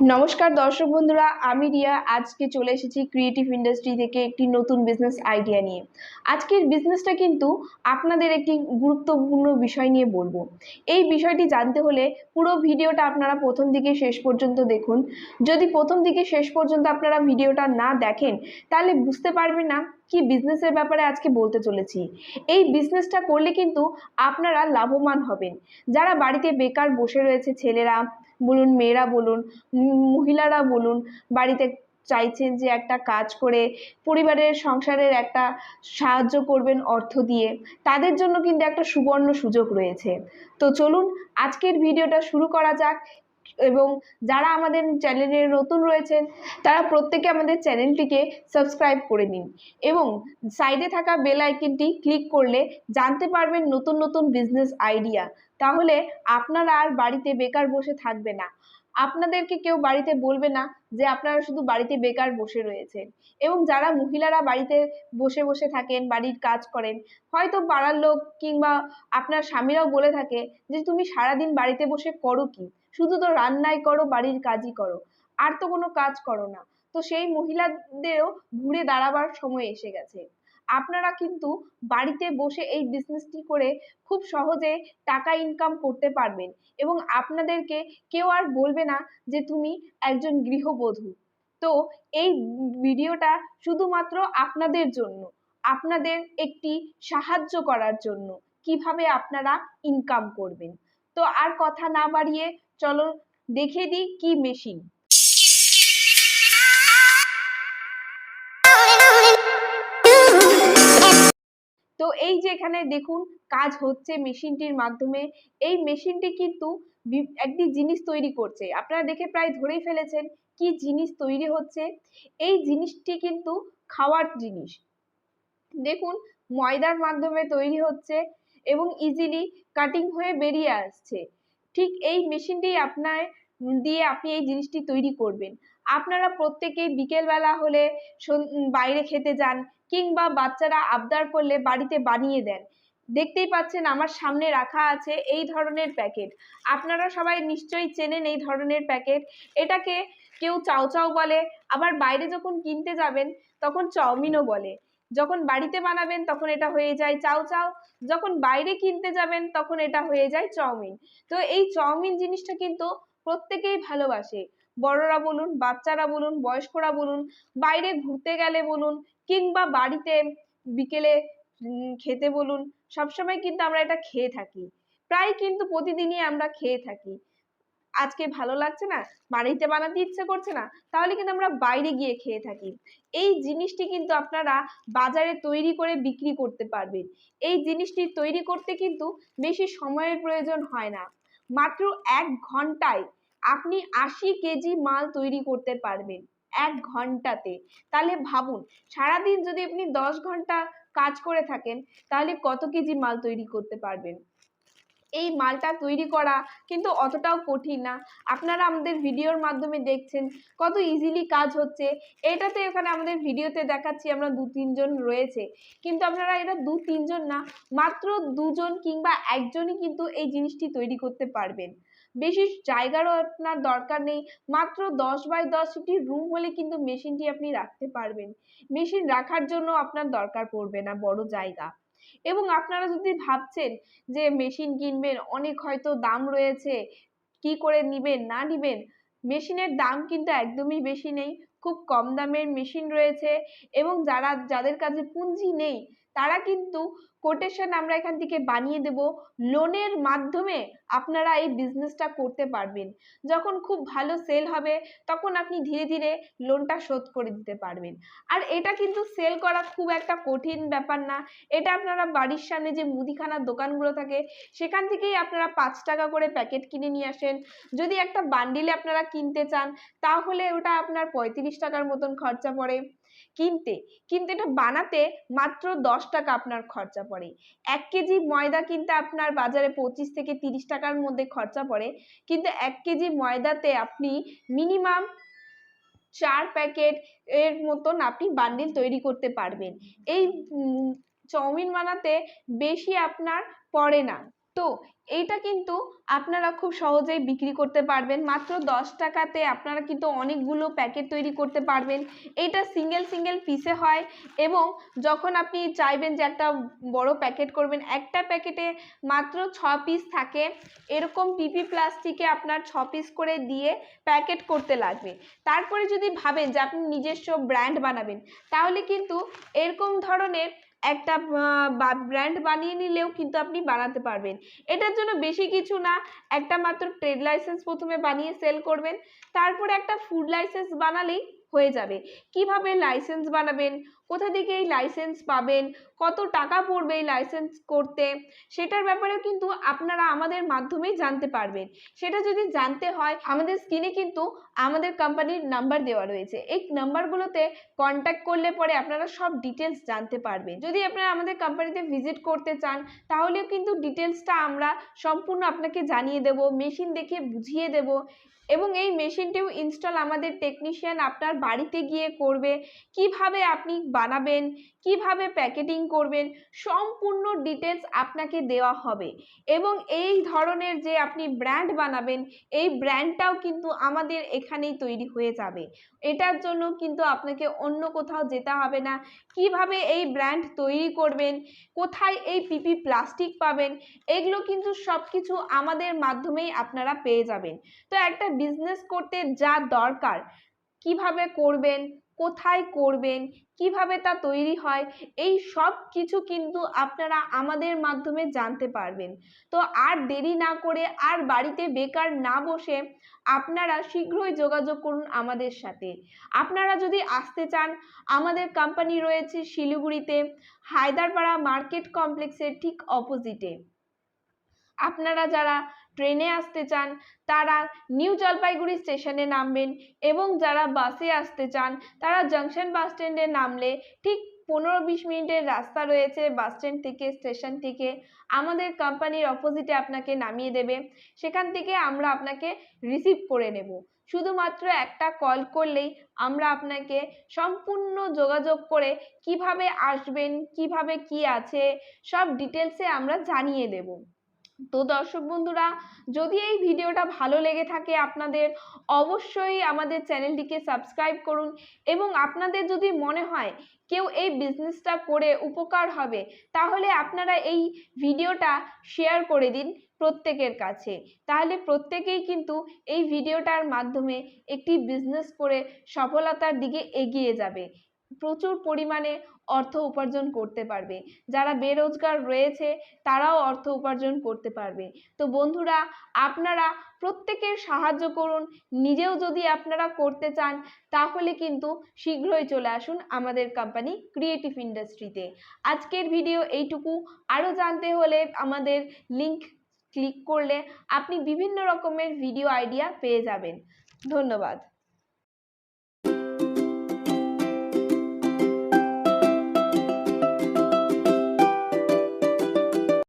নমস্কার দর্শক বন্ধুরা, আমি রিয়া। আজকে চলে এসেছি ক্রিয়েটিভ ইন্ডাস্ট্রি থেকে একটি নতুন বিজনেস আইডিয়া নিয়ে। আজকের বিজনেসটা কিন্তু আপনাদের একটি গুরুত্বপূর্ণ বিষয় নিয়ে বলব। এই বিষয়টি জানতে হলে পুরো ভিডিওটা আপনারা প্রথম থেকে শেষ পর্যন্ত দেখুন। যদি প্রথম থেকে শেষ পর্যন্ত আপনারা ভিডিওটা না দেখেন, তাহলে বুঝতে পারবেন না কি বিজনেসের ব্যাপারে আজকে বলতে চলেছি। এই বিজনেসটা করলে কিন্তু আপনারা লাভবান হবেন। যারা বাড়িতে বেকার বসে রয়েছে ছেলেরা বলুন, মেয়েরা বলুন মহিলারা বলুন, বাড়িতে চাইছেন যে একটা কাজ করে পরিবারের সংসারের একটা সাহায্য করবেন অর্থ দিয়ে, তাদের জন্য কিন্তু একটা সুবর্ণ সুযোগ রয়েছে। তো চলুন, আজকের ভিডিওটা শুরু করা যাক। এবং যারা আমাদের চ্যানেলে নতুন রয়েছেন, তারা প্রত্যেকে আমাদের চ্যানেলটিকে সাবস্ক্রাইব করে নিন এবং সাইডে থাকা বেল আইকনটি ক্লিক করলে জানতে পারবেন নতুন নতুন বিজনেস আইডিয়া তাহলে আপনারা আর বাড়িতে বেকার বসে থাকবে না। আপনাদেরকে কেউ বাড়িতে বলবে না যে আপনারা শুধু বাড়িতে বেকার বসে রয়েছেন এবং যারা মহিলারা বাড়িতে বসে বসে থাকেন, বাড়ির কাজ করেন, হয়তো পাড়ার লোক কিংবা আপনার স্বামীরাও বলে থাকে যে, তুমি সারাদিন বাড়িতে বসে করো কি? শুধু তো রান্নাই করো, বাড়ির কাজই করো। আর তো কোনো কাজ করো না। তো সেই মহিলাদেরও ঘুরে দাঁড়াবার সময় এসে গেছে। আপনারা কিন্তু বাড়িতে বসে এই বিজনেসটি করে খুব সহজে টাকা ইনকাম করতে পারবেন এবং আপনাদেরকে কেউ আর বলবে না যে তুমি একজন গৃহবধূ। তো এই ভিডিওটা শুধুমাত্র আপনাদের জন্য, আপনাদের একটি সাহায্য করার জন্য কীভাবে আপনারা ইনকাম করবেন। তো আর কথা না বাড়িয়ে চলো দেখে দিই কি মেশিন তো এই যে এখানে দেখুন, কাজ হচ্ছে মেশিনটির মাধ্যমে। এই মেশিনটি কিন্তু একটি জিনিস তৈরি করছে। আপনারা দেখে প্রায় ধরেই ফেলেছেন কি জিনিস তৈরি হচ্ছে। এই জিনিসটি কিন্তু খাওয়ার জিনিস। দেখুন, ময়দার মাধ্যমে তৈরি হচ্ছে এবং ইজিলি কাটিং হয়ে বেরিয়ে আসছে। ঠিক এই মেশিনটি আপনার দিয়ে আপনি এই জিনিসটি তৈরি করবেন। আপনারা প্রত্যেকেই বিকেলবেলা হলে বাইরে খেতে যান কিংবা বাচ্চারা আবদার করলে বাড়িতে বানিয়ে দেন। দেখতেই পাচ্ছেন আমার সামনে রাখা আছে এই ধরনের প্যাকেট। আপনারা সবাই নিশ্চয়ই চেনেন এই ধরনের প্যাকেট। এটাকে কেউ চাউ চাউ বলে, আবার বাইরে যখন কিনতে যাবেন তখন চাউমিনও বলে। যখন বাড়িতে বানাবেন তখন এটা হয়ে যায় চাউ চাউ, যখন বাইরে কিনতে যাবেন তখন এটা হয়ে যায় চাউমিন। তো এই চাউমিন জিনিসটা কিন্তু প্রত্যেকেই ভালোবাসে। বড়রা বলুন, বাচ্চারা বলুন, বয়স্করা বলুন, বাইরে ঘুরতে গেলে বলুন কিংবা বাড়িতে বিকেলে খেতে বলুন, সবসময় কিন্তু আমরা এটা খেয়ে থাকি। প্রায় কিন্তু প্রতিদিনই আমরা খেয়ে থাকি। আজকে ভালো লাগছে না, বাড়িতে বানাতে ইচ্ছে করছে না, তাহলে কিন্তু আমরা বাইরে গিয়ে খেয়ে থাকি। এই জিনিসটি কিন্তু আপনারা বাজারে তৈরি করে বিক্রি করতে পারবেন। এই জিনিসটি তৈরি করতে কিন্তু বেশি সময়ের প্রয়োজন হয় না। মাত্র এক ঘন্টায় আপনি আশি কেজি মাল তৈরি করতে পারবেন, এক ঘন্টাতে। তাহলে ভাবুন, সারাদিন যদি আপনি দশ ঘণ্টা কাজ করে থাকেন, তাহলে কত কেজি মাল তৈরি করতে পারবেন? এই মালটা তৈরি করা কিন্তু অতটাও কঠিন না। আপনারা আমাদের ভিডিওর মাধ্যমে দেখছেন কত ইজিলি কাজ হচ্ছে। এটাতে এখানে আমাদের ভিডিওতে দেখাচ্ছি আমরা দু তিনজন রয়েছে। কিন্তু আপনারা এটা দু তিনজন না, মাত্র দুজন কিংবা একজনই কিন্তু এই জিনিসটি তৈরি করতে পারবেন। বেশি জায়গারও আপনার দরকার নেই, মাত্র দশ বাই দশটি রুম হলে কিন্তু মেশিনটি আপনি রাখতে পারবেন। মেশিন রাখার জন্য আপনার দরকার পড়বে না, বড় জায়গা। এবং আপনারা যদি ভাবছেন যে মেশিন কিনবেন, অনেক হয়তো দাম রয়েছে, কি করে নিবেন, না নিবেন মেশিনের দাম কিন্তু একদমই বেশি নেই। খুব কম দামের মেশিন রয়েছে এবং যারা, যাদের কাছে পুঁজি নেই তারা কিন্তু কোটেশন আমরা এখান থেকে বানিয়ে দেব। লোনের মাধ্যমে আপনারা এই বিজনেসটা করতে পারবেন। যখন খুব ভালো সেল হবে, তখন আপনি ধীরে ধীরে লোনটা শোধ করে দিতে পারবেন। আর এটা কিন্তু সেল করা খুব একটা কঠিন ব্যাপার না। এটা আপনারা বাড়ির সামনে যে মুদিখানার দোকানগুলো থাকে, সেখান থেকেই আপনারা পাঁচ টাকা করে প্যাকেট কিনে নিয়ে আসেন। যদি একটা বান্ডিলে আপনারা কিনতে চান, তাহলে ওটা আপনার পঁয়ত্রিশ টাকার মতন খরচা পড়ে। কিনতে। কিন্তু এটা বানাতে মাত্র দশ টাকা আপনার খরচা পড়ে। এক কেজি ময়দা কিনতে আপনার বাজারে পঁচিশ থেকে তিরিশ টাকার মধ্যে খরচা পড়ে। কিন্তু এক কেজি ময়দাতে আপনি মিনিমাম চার প্যাকেট এর মতন আপনি বান্ডিল তৈরি করতে পারবেন। এই চাউমিন বানাতে বেশি আপনার পড়ে না। তো এইটা কিন্তু আপনারা খুব সহজেই বিক্রি করতে পারবেন। মাত্র দশ টাকাতে আপনারা কিন্তু অনেকগুলো প্যাকেট তৈরি করতে পারবেন। এইটা সিঙ্গেল সিঙ্গেল পিসে হয় এবং যখন আপনি চাইবেন যে একটা বড় প্যাকেট করবেন, একটা প্যাকেটে মাত্র ছ পিস থাকে। এরকম পিপি প্লাস্টিকে আপনার ছ পিস করে দিয়ে প্যাকেট করতে লাগবে। তারপরে যদি ভাবেন যে আপনি নিজস্ব ব্র্যান্ড বানাবেন, তাহলে কিন্তু এরকম ধরনের একটা ব্র্যান্ড বানিয়ে নিলেও কিন্তু আপনি বানাতে পারবেন। এটার জন্য বেশি কিছু না, একটা মাত্র ট্রেড লাইসেন্স প্রথমে বানিয়ে সেল করবেন, তারপরে একটা ফুড লাইসেন্স বানালেই হয়ে যাবে। কীভাবে লাইসেন্স বানাবেন? কোথা থেকে এই লাইসেন্স পাবেন? কত টাকা পড়বে এই লাইসেন্স করতে? সেটার ব্যাপারেও কিন্তু আপনারা আমাদের মাধ্যমেই জানতে পারবেন। সেটা যদি জানতে হয়, আমাদের স্ক্রিনে কিন্তু আমাদের কোম্পানির নাম্বার দেওয়া রয়েছে। এই নাম্বারগুলোতে কন্ট্যাক্ট করলে পরে আপনারা সব ডিটেলস জানতে পারবেন। যদি আপনারা আমাদের কোম্পানিতে ভিজিট করতে চান, তাহলেও কিন্তু ডিটেলসটা আমরা সম্পূর্ণ আপনাকে জানিয়ে দেব মেশিন দেখে বুঝিয়ে দেব এবং এই মেশিনটিও ইনস্টল আমাদের টেকনিশিয়ান আপনার বাড়িতে গিয়ে করবে। কীভাবে আপনি বানাবেন, কীভাবে প্যাকেটিং করবেন, সম্পূর্ণ ডিটেলস আপনাকে দেওয়া হবে। এবং এই ধরনের যে আপনি ব্র্যান্ড বানাবেন, এই ব্র্যান্ডটাও কিন্তু আমাদের এখানেই তৈরি হয়ে যাবে। এটার জন্য কিন্তু আপনাকে অন্য কোথাও যেতে হবে না। কীভাবে এই ব্র্যান্ড তৈরি করবেন, কোথায় এই পিপি প্লাস্টিক পাবেন, এগুলো কিন্তু সব কিছু আমাদের মাধ্যমেই আপনারা পেয়ে যাবেন। তো একটা বিজনেস করতে যা দরকার, কীভাবে করবেন কোথায় করবেন, কীভাবে তা তৈরি হয়, এই সব কিছু কিন্তু আপনারা আমাদের মাধ্যমে জানতে পারবেন। তো আর দেরি না করে আর বাড়িতে বেকার না বসে আপনারা শীঘ্রই যোগাযোগ করুন আমাদের সাথে। আপনারা যদি আসতে চান, আমাদের কোম্পানি রয়েছে শিলিগুড়িতে, হায়দারপাড়া মার্কেট কমপ্লেক্সের ঠিক অপোজিটে আপনারা যারা ট্রেনে আসতে চান, তারা নিউ জলপাইগুড়ি স্টেশনে নামবেন এবং যারা বাসে আসতে চান, তারা জংশন বাস স্ট্যান্ডে নামলে ঠিক পনেরো বিশ মিনিটের রাস্তা রয়েছে বাস স্ট্যান্ড থেকে, স্টেশন থেকে। আমাদের কোম্পানির অপোজিটে আপনাকে নামিয়ে দেবে। সেখান থেকে আমরা আপনাকে রিসিভ করে নেব। শুধুমাত্র একটা কল করলেই আমরা আপনাকে সম্পূর্ণ যোগাযোগ করে কীভাবে আসবেন, কীভাবে কি আছে, সব ডিটেলসে আমরা জানিয়ে দেব। তো দর্শক বন্ধুরা, যদি এই ভিডিওটা ভালো লেগে থাকে আপনাদের, অবশ্যই আমাদের চ্যানেলটিকে সাবস্ক্রাইব করুন এবং আপনাদের যদি মনে হয় কেউ এই বিজনেসটা করে উপকার হবে, তাহলে আপনারা এই ভিডিওটা শেয়ার করে দিন প্রত্যেকের কাছে। তাহলে প্রত্যেকেই কিন্তু এই ভিডিওটার মাধ্যমে একটি বিজনেস করে সফলতার দিকে এগিয়ে যাবে। প্রচুর পরিমাণে অর্থ উপার্জন করতে পারবে। যারা বেরোজগার রয়েছে, তারাও অর্থ উপার্জন করতে পারবে। তো বন্ধুরা, আপনারা প্রত্যেকের সাহায্য করুন। নিজেও যদি আপনারা করতে চান, তাহলে কিন্তু শীঘ্রই চলে আসুন আমাদের কোম্পানি ক্রিয়েটিভ ইন্ডাস্ট্রিতে আজকের ভিডিও এইটুকু। আরও জানতে হলে আমাদের লিংক ক্লিক করলে আপনি বিভিন্ন রকমের ভিডিও আইডিয়া পেয়ে যাবেন। ধন্যবাদ।